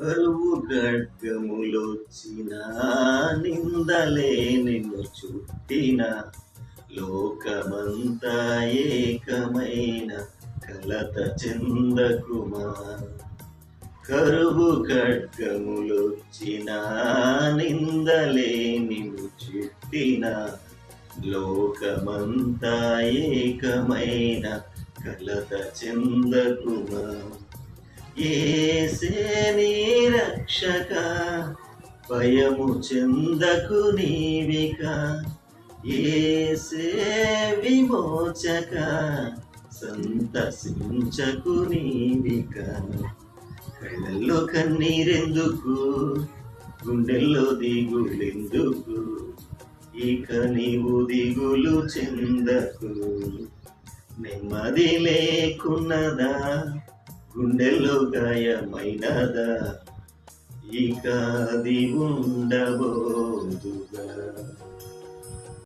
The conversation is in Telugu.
కరువు గడ్గములొచ్చిన నిందలే నిన్ను చుట్టిన. లోకమంతా ఏకమైన కలత చెందకుమా కరువు ఖడ్గములొచ్చిన నిందలే నిన్ను చుట్టిన. లోకమంతా ఏకమైన కలత చెందకుమా ఏసే నీ రక్షక భయము చెందకు నీవిక. ఏసే విమోచక సంతసించకు నీవిక. కళ్ళల్లో కన్నీరెందుకు? గుండెల్లో దిగులెందుకు? ఇక నీవు దిగులు చెందకు. నెమ్మది లేకున్నదా? గుండెల్లో గాయమైనదా? ఇక అది ఉండబోదు.